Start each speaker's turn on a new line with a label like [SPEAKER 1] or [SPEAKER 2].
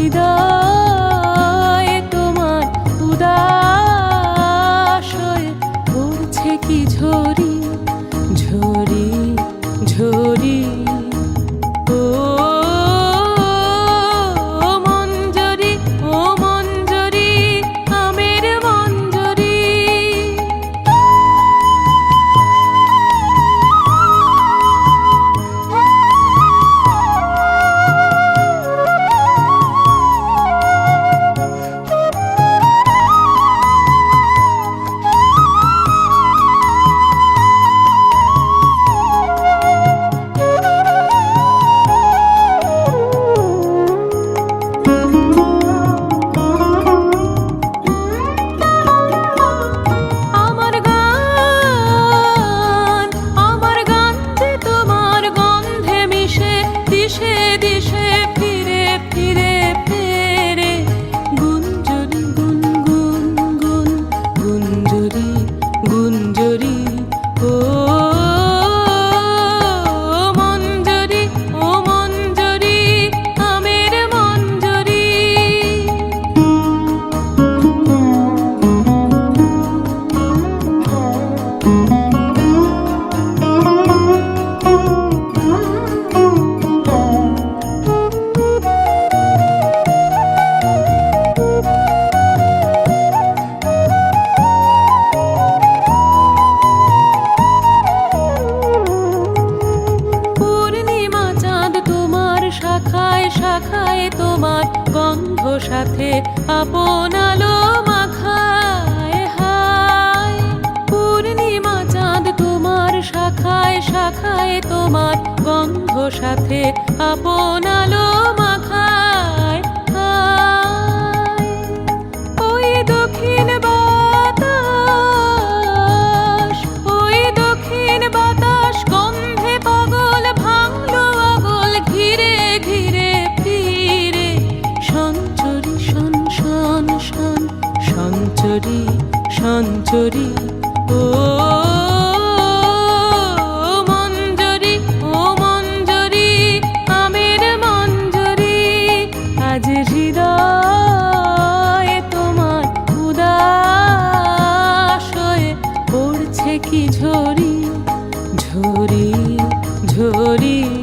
[SPEAKER 1] হৃদয় তোমার উদাস হয়ে পড়ছে কি ঝরি? দিশে দিশে সাথে আপন আলো মাখায় হায়। পূর্ণিমা চাঁদ তোমার শাখায় শাখায় তোমার গন্ধ সাথে আপন আলো মাখায়। সঞ্চরি সঞ্চরি। ও মঞ্জরি ও মঞ্জরি মঞ্জরি। তোমার কি ঝরি? ঝরি ঝরি।